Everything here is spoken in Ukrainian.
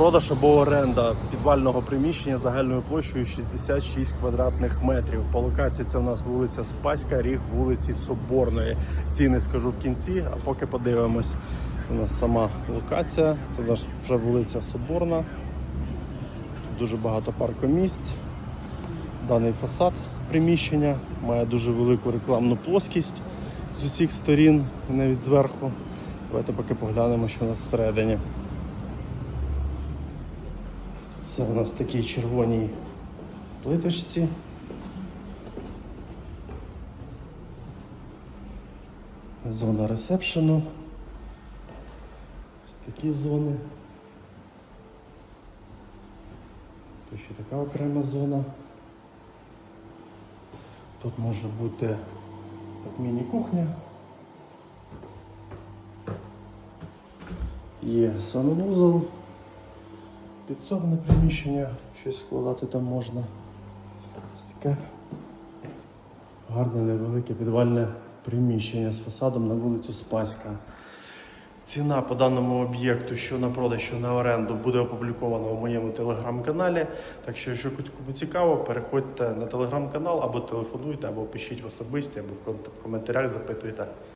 Продаж або оренда підвального приміщення загальною площею 66 квадратних метрів. По локації це у нас вулиця Спаська, ріг вулиці Соборної. Ціни скажу в кінці, а поки подивимось. У нас сама локація, це вже вулиця Соборна. Тут дуже багато паркомісць. Даний фасад приміщення має дуже велику рекламну плоскість з усіх сторін, навіть зверху. Давайте поки поглянемо, що у нас всередині. Це у нас такі червоній плиточці. Зона ресепшену. Ось такі зони. Тут ще така окрема зона. Тут може бути міні-кухня. Є санвузол, підсобне приміщення, щось складати там можна. Ось таке гарне невелике підвальне приміщення з фасадом на вулицю Спаська. Ціна по даному об'єкту, що на продаж, що на оренду, буде опублікована у моєму телеграм-каналі. Так що, якщо кому цікаво, переходьте на телеграм-канал або телефонуйте, або пишіть в особисті, або в коментарях запитуйте.